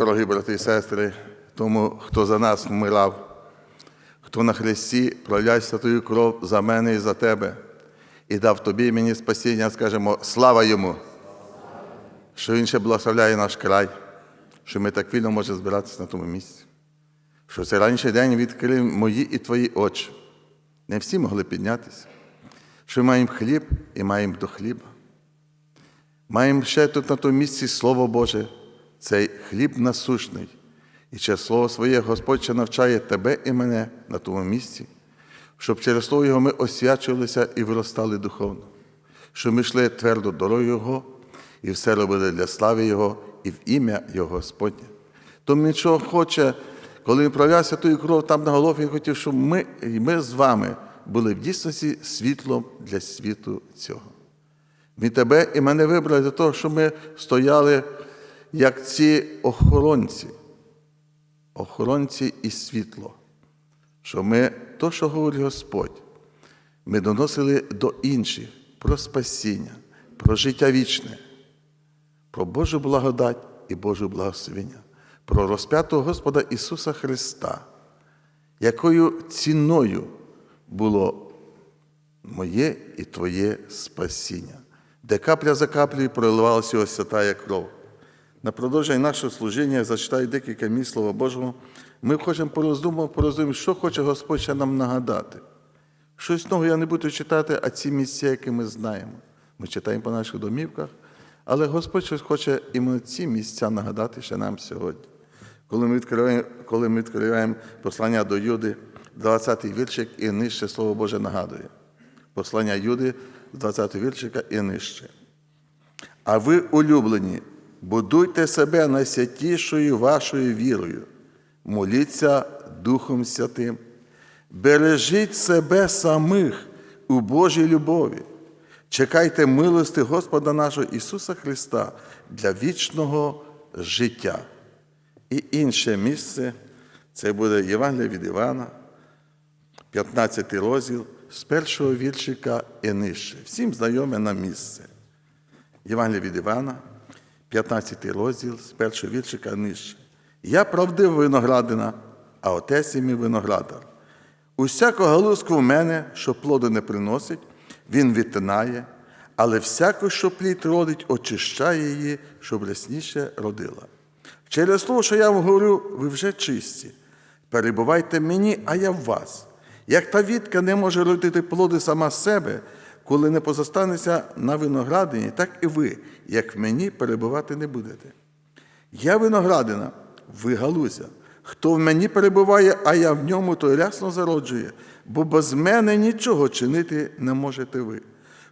Дорогі брати і сестри, тому, хто за нас вмирав, хто на хресті проляв святою кров за мене і за тебе, і дав тобі і мені спасіння, скажемо, слава йому, що він ще благословляє наш край, що ми так вільно можемо збиратися на тому місці, що цей раніший день відкрив мої і твої очі. Не всі могли піднятися, що ми маємо хліб і маємо до хліба. Маємо ще тут на тому місці Слово Боже, цей хліб насушний. І через Слово своє Господь ще навчає тебе і мене на тому місці, щоб через Слово Його ми освячувалися і виростали духовно, щоб ми йшли твердо дорогою Його і все робили для слави Його і в ім'я Його Господнє. Тому нічого хоче, коли він проявлявся тою кров там на голові, хотів, щоб ми, ми з вами були в дійсності світлом для світу цього. Він тебе і мене вибрав для того, щоб ми стояли, як ці охоронці, охоронці і світло. Що ми, то, що говорить Господь, ми доносили до інших про спасіння, про життя вічне, про Божу благодать і Божу благословення, про розп'ятого Господа Ісуса Христа, якою ціною було моє і Твоє спасіння, де капля за каплею проливалася ось святая кров. На продовження нашого служіння зачитаю декілька місць Слова Божого. Ми хочемо пороздумати, пороздумати, що хоче Господь ще нам нагадати. Щось нового я не буду читати, а ці місця, які ми знаємо. Ми читаємо по наших домівках, але Господь щось хоче іменно ці місця нагадати ще нам сьогодні. Коли ми відкриваємо, коли ми відкриваємо послання до Юди, 20-й віршик і нижче Слово Боже нагадує. Послання Юди, 20 віршика і нижче. А ви, улюблені, будуйте себе найсвятішою вашою вірою, моліться Духом Святим, бережіть себе самих у Божій любові, чекайте милости Господа нашого Ісуса Христа для вічного життя. І інше місце це буде Євангелія від Івана, 15 розділ з першого віршика і нижче. Всім знайоме на місце. Євангелія від Івана, 15 розділ з першого віршика нижче. Я правдива виноградина, а отець і мій виноградар. Усяку галузку в мене, що плоду не приносить, він відтинає, але всяку, що плід родить, очищає її, щоб рясніше родила. Через те, що я вам говорю, ви вже чисті. Перебувайте мені, а я в вас. Як та вітка не може родити плоди сама себе, коли не позостанеться на виноградині, так і ви, як в мені, перебувати не будете. Я виноградина, ви галузя. Хто в мені перебуває, а я в ньому, той рясно зароджує, бо без мене нічого чинити не можете ви.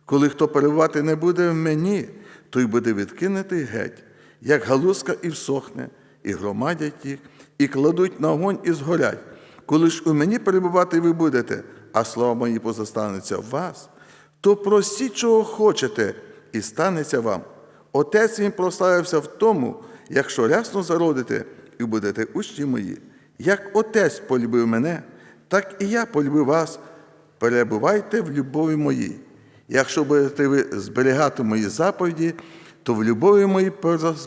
Коли хто перебувати не буде в мені, той буде відкинутий геть, як галузка і всохне, і громадять їх, і кладуть на огонь і згорять. Коли ж у мені перебувати ви будете, а слова мої позостануться в вас, то просіть, чого хочете, і станеться вам. Отець він прославився в тому, якщо рясно зародите і будете учні мої. Як Отець полюбив мене, так і я полюбив вас. Перебувайте в любові моїй. Якщо будете ви зберігати мої заповіді, то в любові моїй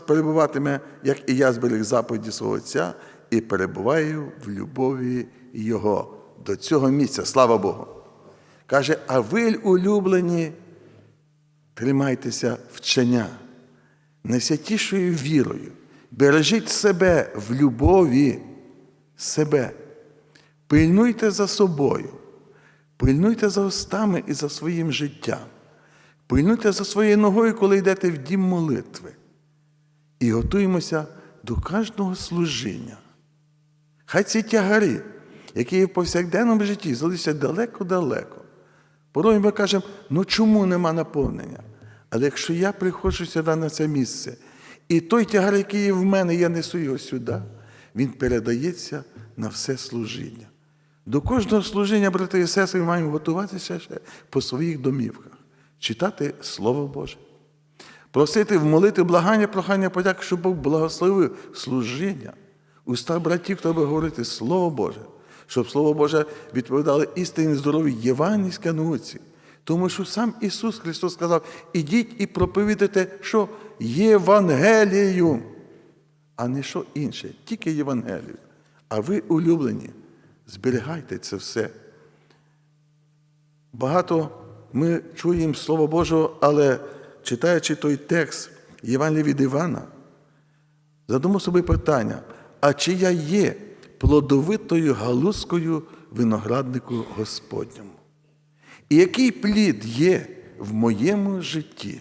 перебуватиме, як і я зберіг заповіді свого Отця, і перебуваю в любові Його. До цього місця, слава Богу. Каже, а ви, улюблені, тримайтеся вчення, найсвятішою вірою, бережіть себе в любові, себе, пильнуйте за собою, пильнуйте за устами і за своїм життям, пильнуйте за своєю ногою, коли йдете в дім молитви, і готуємося до кожного служіння. Хай ці тягарі, які є в повсякденному житті, залишаться далеко-далеко. Порой ми кажемо, ну чому нема наповнення? Але якщо я приходжу сюди на це місце, і той тягар, який є в мене, я несу його сюди, він передається на все служіння. До кожного служіння, брати і сестри, ми маємо готуватися ще по своїх домівках, читати Слово Боже, просити в молити благання, прохання подяки, щоб Бог благословив служіння. Уста братів треба говорити Слово Боже, щоб Слово Боже відповідало істинні здоров'ї євангельській науці. Тому що сам Ісус Христос сказав: ідіть і проповідайте, що Євангелію. а не що інше, тільки Євангелію. А ви, улюблені, зберігайте це все. Багато ми чуємо Слово Боже, але читаючи той текст Євангелія від Івана, задумав собі питання, а чи я є плодовитою галузкою винограднику Господньому? І який плід є в моєму житті?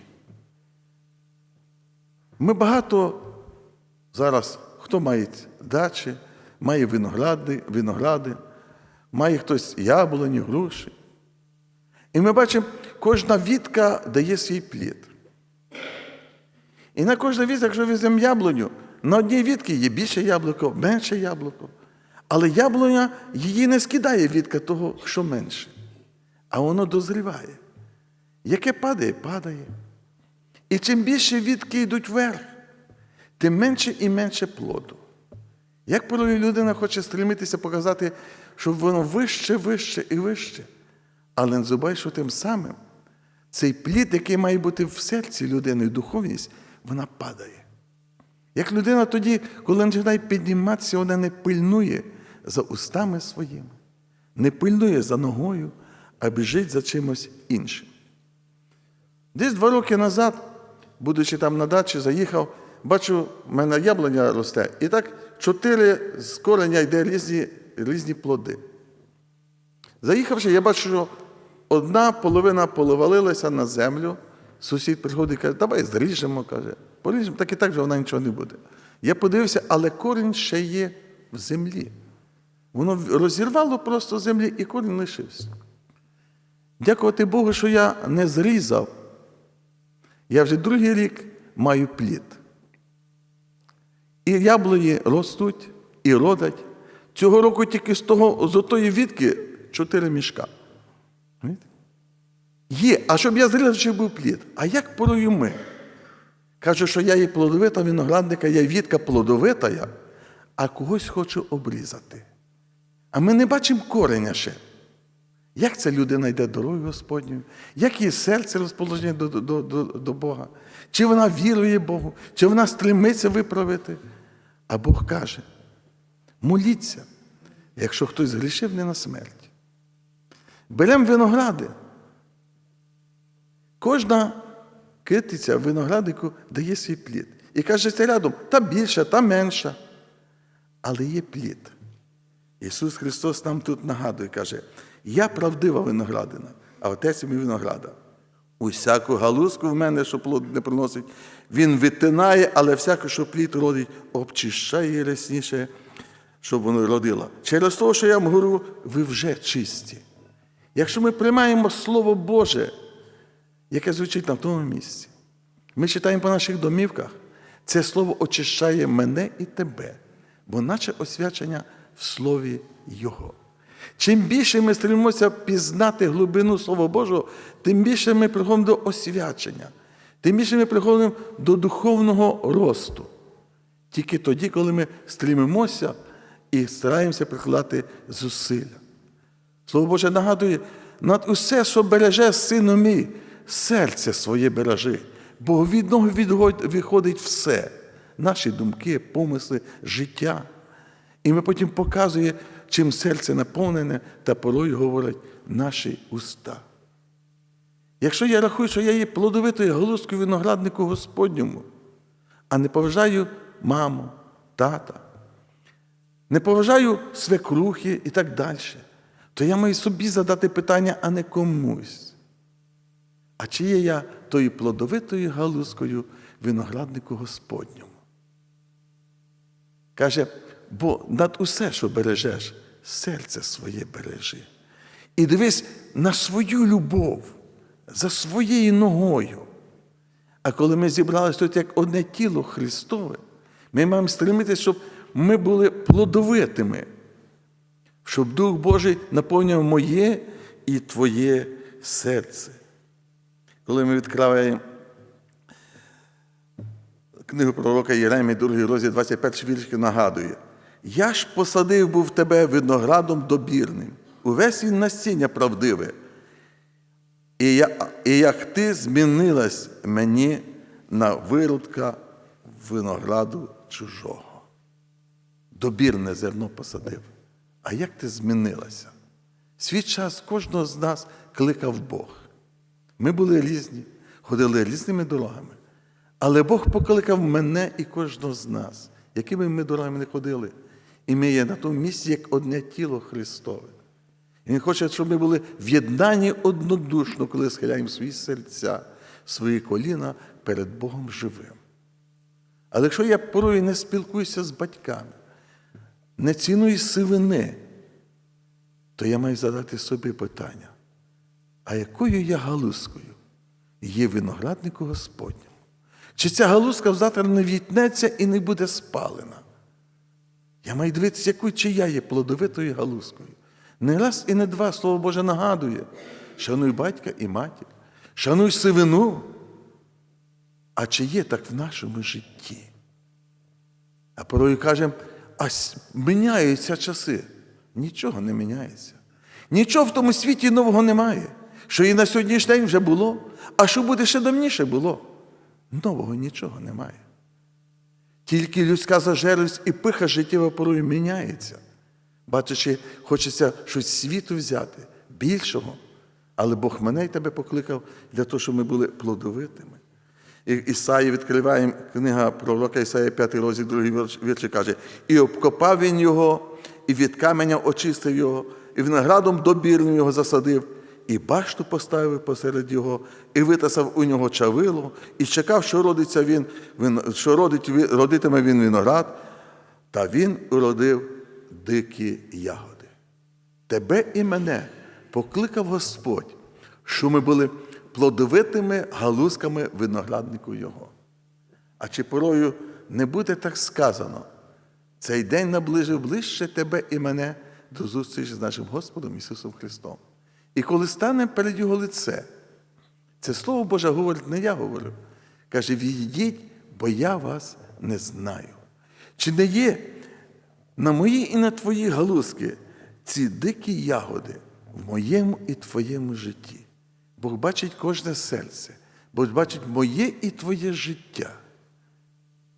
Ми багато зараз, хто має дачі, має виногради, виногради, має хтось яблуні, груші. І ми бачимо, кожна вітка дає свій плід. І на кожна вітка, якщо візьмемо яблуню, на одній вітці є більше яблуко, менше яблуко. Але яблуня її не скидає вітка того, що менше. А воно дозріває. Яке падає, падає. І чим більше вітки йдуть вверх, тим менше і менше плоду. Як порою людина хоче стремитися показати, що воно вище, вище і вище, але забувай, що тим самим цей плід, який має бути в серці людини, духовність, вона падає. Як людина тоді, коли починає підніматися, вона не пильнує за устами своїми, не пильнує за ногою, а біжить за чимось іншим. Десь два роки назад, будучи там на дачі, заїхав, бачу, в мене яблуня росте. І так чотири з кореня йде різні, різні плоди. Заїхавши, я бачу, що одна половина поливалилася на землю. Сусід приходить і каже, давай зріжемо, каже, поріжемо, так і так же вона нічого не буде. Я подивився, але корінь ще є в землі. Воно розірвало просто землі і корінь лишився. Дякувати Богу, що я не зрізав. Я вже другий рік маю плід. І яблуні ростуть і родять. Цього року тільки з того з отої вітки чотири мішка. Є, а щоб я зрізав, щоб був плід. А як порою ми? Кажу, що я є плодовита виноградника, я вітка плодовита, а когось хочу обрізати. А ми не бачимо кореня ще. Як ця людина йде дорогою Господньою, як її серце розположення до, до, до, до Бога, чи вона вірує Богу, чи вона стремиться виправити. А Бог каже: моліться, якщо хтось згрішив не на смерть. Беремо виногради. Кожна китиця виноградику дає свій плід. І каже, це рядом та більша, та менша. Але є плід. Ісус Христос нам тут нагадує, каже, я правдива виноградина, а отець мій винограда. Усяку галузку в мене, що плод не приносить, він витинає, але всяку, що плід родить, обчищає рясніше, щоб воно родило. Через те, що я вам говорю, ви вже чисті. Якщо ми приймаємо Слово Боже, яке звучить на тому місці, ми читаємо по наших домівках, це слово очищає мене і тебе, бо наче освячення в Слові Його. Чим більше ми стремимося пізнати глибину Слова Божого, тим більше ми приходимо до освячення, тим більше ми приходимо до духовного росту. Тільки тоді, коли ми стремимося і стараємося прикладати зусилля. Слово Боже нагадує, над усе, що береже сину мій, серце своє бережи, бо від нього виходить все, наші думки, помисли, життя. І ми потім показує, чим серце наповнене, та порою говорять наші уста. Якщо я рахую, що я є плодовитою галузкою винограднику Господньому, а не поважаю маму, тата, не поважаю свекрухи і так далі, то я маю собі задати питання, а не комусь. А чи є я тою плодовитою галузкою винограднику Господньому? Каже, бо над усе, що бережеш, серце своє бережи. І дивись на свою любов за своєю ногою. А коли ми зібралися тут як одне тіло Христове, ми маємо стремитися, щоб ми були плодовитими, щоб Дух Божий наповнював моє і Твоє серце. Коли ми відкриваємо книгу пророка Єремії, 2 розділ 21 віршки нагадує, я ж посадив був тебе виноградом добірним, увесь він насіння правдиве. І, я, і як ти змінилась мені на виродка винограду чужого. добірне зерно посадив. А як ти змінилася? Свій час кожного з нас кликав Бог. Ми були різні, ходили різними дорогами. Але Бог покликав мене і кожного з нас, якими ми дорогами не ходили. І ми є на тому місці, як одне тіло Христове. Він хоче, щоб ми були в'єднані однодушно, коли схиляємо свої серця, свої коліна перед Богом живим. Але якщо я порою не спілкуюся з батьками, не ціную сивини, то я маю задати собі питання, а якою я галузкою є винограднику Господньому? Чи ця галузка завтра не в'їтнеться і не буде спалена? Я маю дивитися, якою чи я є плодовитою галузкою. Не раз і не два Слово Боже нагадує: шануй батька і матір, шануй сивину. А чи є так в нашому житті? А порою кажемо, а міняються часи. Нічого не міняється. Нічого в тому світі нового немає. Що і на сьогоднішній день вже було, а що буде ще давніше було. Нового нічого немає. Тільки людська зажерлість і пиха життєва порою міняється. Бачачи, хочеться щось світу взяти, більшого. Але Бог мене і тебе покликав для того, щоб ми були плодовитими. І Ісаї відкриваємо книга пророка Ісаї 5 розділ, 2 вірші каже: І обкопав він його, і від каменя очистив його, і виноградом добірним його засадив, і башту поставив посеред його, і витасав у нього чавило, і чекав, що родиться він, що родить, родитиме він виноград, та він уродив дикі ягоди. Тебе і мене покликав Господь, що ми були плодовитими галузками винограднику Його. А чи порою не буде так сказано? Цей день наближив ближче тебе і мене до зустрічі з нашим Господом Ісусом Христом. І коли станемо перед Його лице, це Слово Боже говорить, не я говорю. Каже, відійдіть, бо я вас не знаю. Чи не є на мої і на твої галузки ці дикі ягоди в моєму і твоєму житті? Бог бачить кожне серце, Бог бачить моє і твоє життя.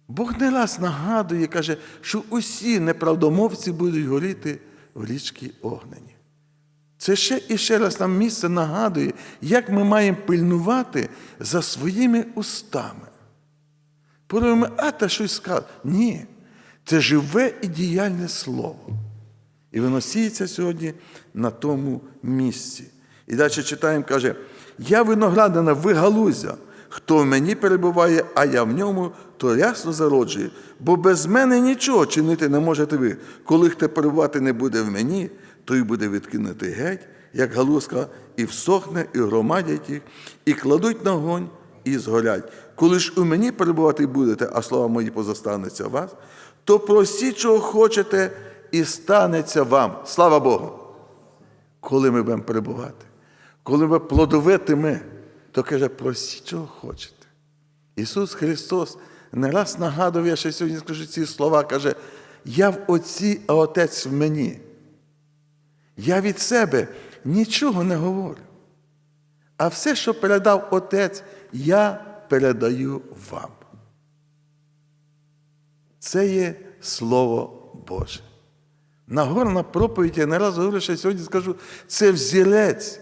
Бог не раз нагадує, каже, що усі неправдомовці будуть горіти в річці огнені. Це ще і ще раз нам місце нагадує, як ми маємо пильнувати за своїми устами. Порою ми, а та щось сказав. Ні, це живе і діяльне слово. І воно сіється сьогодні на тому місці. І далі читаємо, каже: Я виноградина, ви галузя, хто в мені перебуває, а я в ньому, то ясно зароджує, бо без мене нічого чинити не можете ви. Коли хто перебувати не буде в мені, той буде відкинутий геть, як галузка, і всохне, і громадять їх, і кладуть на огонь, і згорять. Коли ж у мені перебувати будете, а слова мої позостануться вас, то просіть, чого хочете, і станеться вам. Слава Богу! Коли ми будемо перебувати, коли ми плодовитими, то каже, просіть, чого хочете. Ісус Христос не раз нагадує, я ще сьогодні скажу ці слова, каже, я в Отці, а Отець в мені. Я від себе нічого не говорю. А все, що передав Отець, я передаю вам. Це є Слово Боже. Нагорна проповідь, я не раз говорю, що сьогодні скажу, це взірець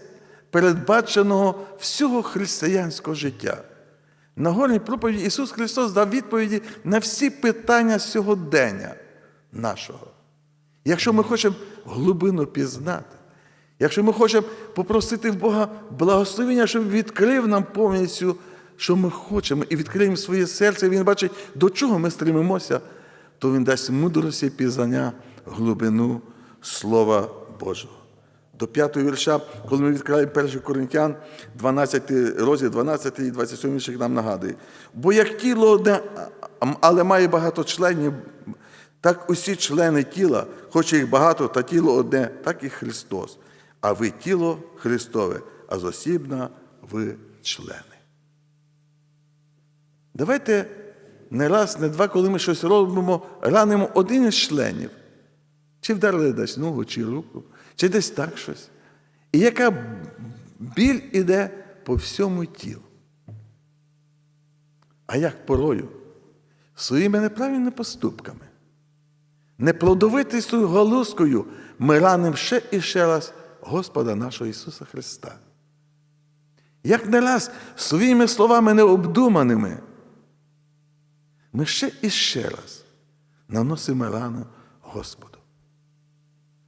передбаченого всього християнського життя. На горній проповіді Ісус Христос дав відповіді на всі питання сьогодення нашого. Якщо ми хочемо глибину пізнати, якщо ми хочемо попросити в Бога благословення, щоб відкрив нам повністю, що ми хочемо, і відкриємо своє серце, і Він бачить, до чого ми стремимося, то Він дасть мудрості пізнання, глибину Слова Божого. До п'ятого вірша, коли ми відкриваємо 1 Коринтян, 12 розділ, 12 і 27 віршик нам нагадує. Бо як тіло одне, але має багато членів, так усі члени тіла, хоч їх багато, та тіло одне, так і Христос. А ви тіло Христове, а зосібна ви члени. Давайте не раз, не два, коли ми щось робимо, ранимо один із членів. Чи вдарили десь ногу, чи руку, чи десь так щось. І яка біль іде по всьому тілу. А як порою? Своїми неправильними поступками, неплодовитістю галузкою ми ранимо ще і ще раз Господа нашого Ісуса Христа. Як не раз своїми словами необдуманими, ми ще і ще раз наносимо рану Господу.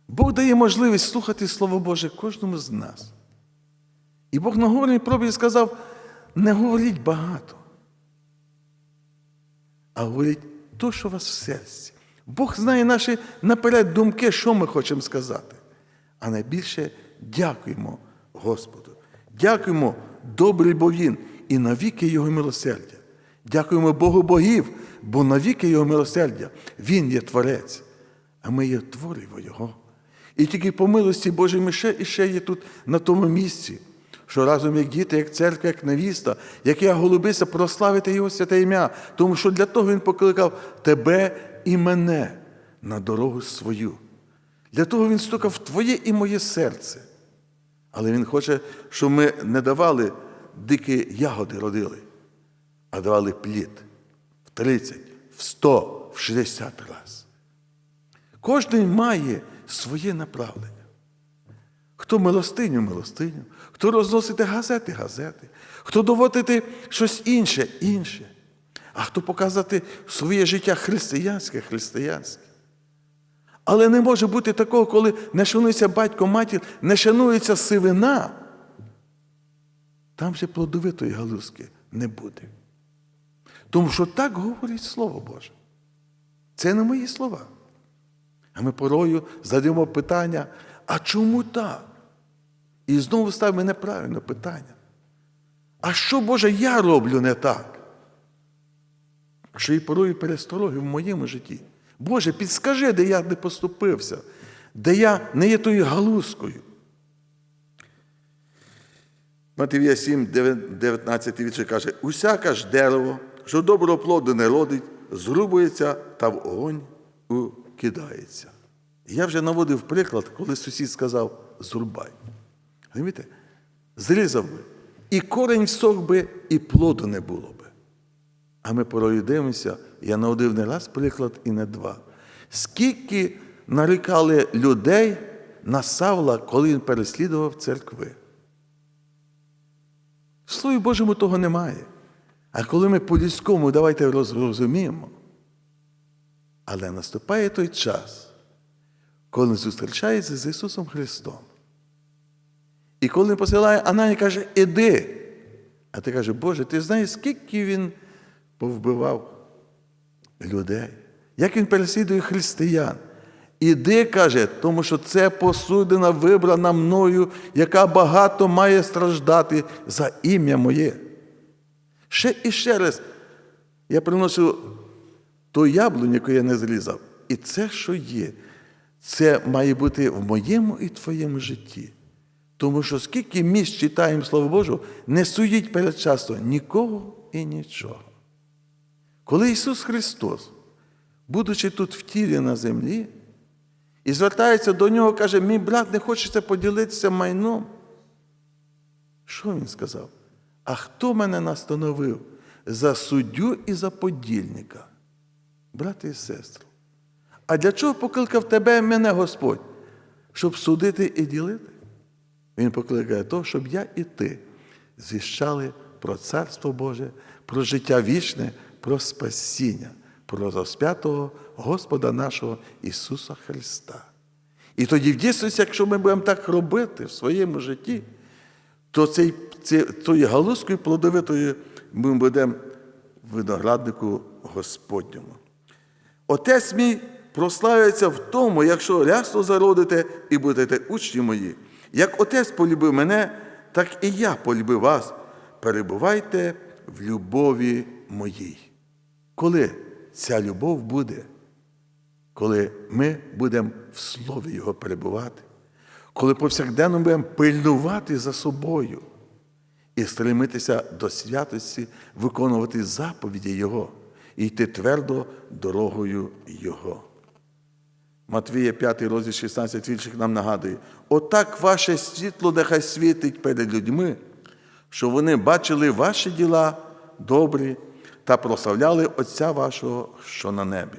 Бог дає можливість слухати Слово Боже кожному з нас. І Бог на горній пробі сказав: не говоріть багато, а говоріть то, що у вас в серці. Бог знає наші наперед думки, що ми хочемо сказати. А найбільше дякуємо Господу. Дякуємо, добрий бо Він, і навіки Його милосердя. Дякуємо Богу богів, бо навіки Його милосердя. Він є Творець, а ми є твориво Його. І тільки по милості Божій ми ще і ще є тут на тому місці, що разом як діти, як церква, як невіста, як я голубися, прославити Його святе ім'я, тому що для того Він покликав тебе і мене на дорогу свою. Для того Він стукав твоє і моє серце. Але Він хоче, щоб ми не давали дикі ягоди родили, а давали плід в 30, в 100, в 60 раз. Кожен має своє направлення. Хто милостиню, милостиню, хто розносити газети, газети, хто доводити щось інше, інше, а хто показати своє життя християнське, християнське. Але не може бути такого, коли не шанується батько, матір, не шанується сивина. Там же плодовитої галузки не буде. Тому що так говорить Слово Боже. Це не мої слова. А ми порою задаємо питання, а чому так? І знову ставимо неправильне питання. А що, Боже, я роблю не так? Що і порою перестороги в моєму житті. Боже, підскажи, де я не поступився, де я не є тою галузкою. Матвія 7, 19 вірші каже, усяке ж дерево, що доброго плоду не родить, зрубується та в огонь кидається. Я вже наводив приклад, коли сусід сказав зрубай. Розумієте? Зрізав би. І корень всох би, і плоду не було би. А ми порою дивимося, я наводив не раз приклад і не два. Скільки нарікали людей на Савла, коли він переслідував церкви. В Слові Божому того немає. А коли ми по-людському давайте розуміємо, але наступає той час, коли зустрічається з Ісусом Христом. І коли Він посилає Ананія каже, іди. А ти каже, Боже, ти знаєш, скільки він повбивав людей, як він переслідує християн. Іди, каже, тому що це посудина вибрана мною, яка багато має страждати за ім'я моє. Ще і ще раз я приношу ту яблуню, яку я не зрізав. І це, що є, це має бути в моєму і твоєму житті. Тому що скільки місць читаємо Слово Боже, не судіть передчасно нікого і нічого. Коли Ісус Христос, будучи тут в тілі на землі, і звертається до нього, каже, мій брат не хочеться поділитися майном. Що він сказав? А хто мене настановив за суддю і за подільника? Брати і сестри. А для чого покликав тебе і мене Господь? Щоб судити і ділити? Він покликає того, щоб я і ти звіщали про Царство Боже, про життя вічне, про спасіння, про розп'ятого Господа нашого Ісуса Христа. І тоді в дійсності, якщо ми будемо так робити в своєму житті, то цей, тою галузкою плодовитою ми будемо винограднику Господньому. Отець мій прославиться в тому, якщо рясно зародите і будете учні мої. Як отець полюбив мене, так і я полюбив вас. Перебувайте в любові моїй. Коли ця любов буде, коли ми будемо в Слові Його перебувати, коли повсякденно будемо пильнувати за собою і стремитися до святості, виконувати заповіді Його і йти твердо дорогою Його. Матвія 5 розділ 16 віршик нам нагадує, отак ваше світло нехай світить перед людьми, що вони бачили ваші діла добрі та прославляли Отця вашого, що на небі.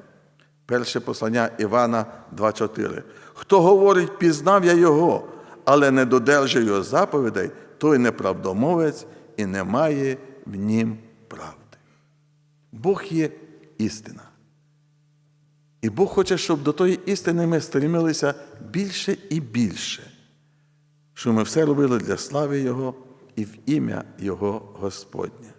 Перше послання Івана 2,4. Хто говорить, пізнав я його, але не додержує його заповідей, той неправдомовець і не має в нім правди. Бог є істина. І Бог хоче, щоб до тої істини ми стремилися більше і більше, щоб ми все робили для слави Його і в ім'я Його Господнє.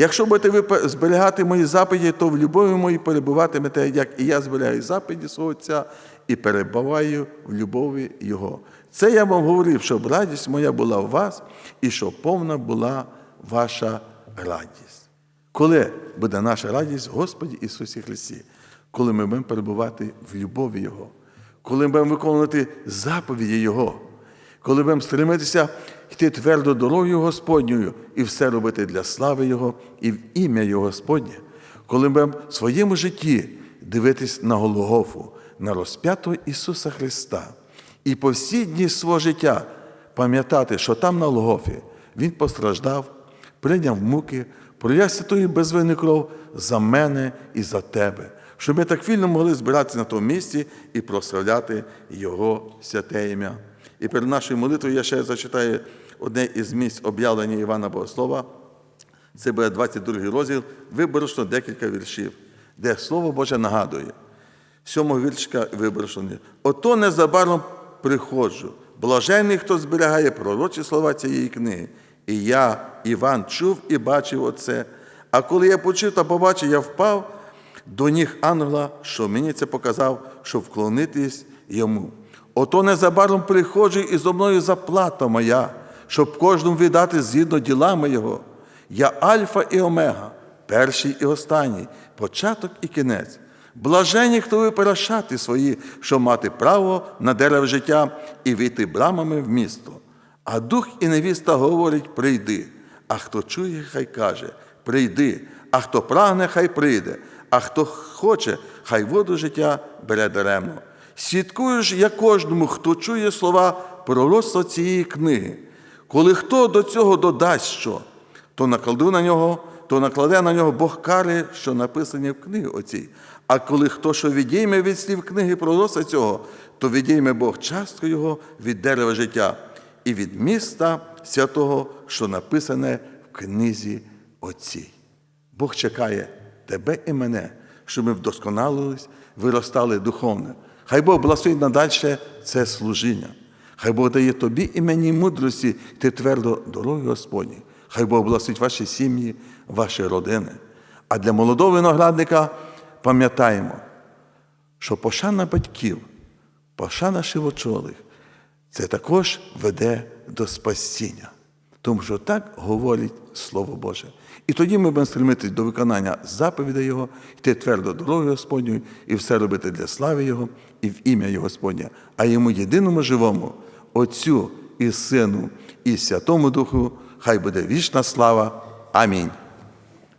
Якщо будете ви зберігати мої заповіді, то в любові моїй перебуватимете, як і я зберігаю заповіді свого Отця і перебуваю в любові Його. Це я вам говорив, щоб радість моя була у вас і щоб повна була ваша радість. Коли буде наша радість в Господі Ісусі Христі, коли ми будемо перебувати в любові Його, коли ми будемо виконувати заповіді Його, коли будемо стремитися йти твердо дорогою Господньою і все робити для слави Його і в ім'я Його Господнє, коли будемо в своєму житті дивитись на Голгофу, на розп'ятого Ісуса Христа, і по всі дні свого життя пам'ятати, що там на Голгофі Він постраждав, прийняв муки, пролив святою безвинну кров за мене і за тебе, щоб ми так вільно могли збиратися на тому місці і прославляти Його святе ім'я. І перед нашою молитвою я ще зачитаю одне із місць об'явлення Івана Богослова. Це буде 22 розділ, виборочно декілька віршів, де Слово Боже нагадує. Сьомого віршка виборочно. Ото незабаром приходжу. Блажений, хто зберігає пророчі слова цієї книги. І я, Іван, чув і бачив оце. А коли я почув та побачив, я впав до ніг ангела, що мені це показав, щоб вклонитись йому. Ото незабаром приходжу і зо мною заплата моя, щоб кожному віддати згідно ділами його. Я Альфа і Омега, перший і останній, початок і кінець. Блажені, хто ви перешати свої, щоб мати право на дерево життя і війти брамами в місто. А дух і невіста говорить: прийди. А хто чує, хай каже, прийди, а хто прагне, хай прийде, а хто хоче, хай воду життя бере даремно. Свідкую ж я кожному, хто чує слова пророцтва цієї книги. Коли хто до цього додасть що, то накладу на нього, то накладе на нього Бог кари, що написані в книгі оцій. А коли хто що відійме від слів книги пророцтва цього, то відійме Бог частку його від дерева життя і від міста святого, що написане в книзі Отцій. Бог чекає тебе і мене, щоб ми вдосконалились, виростали духовно. Хай Бог благословить надальше це служіння. Хай Бог дає тобі і мені мудрості йти твердо дорогою Господні. Хай Бог благословить ваші сім'ї, ваші родини. А для молодого виноградника пам'ятаємо, що пошана батьків, пошана шивочолих це також веде до спасіння. Тому що так говорить Слово Боже. І тоді ми будемо стремитися до виконання заповідей Його, йти твердо дорогою Господньою і все робити для слави Його і в ім'я Його Господня, а йому єдиному живому, Отцю і Сину, і Святому Духу, хай буде вічна слава. Амінь.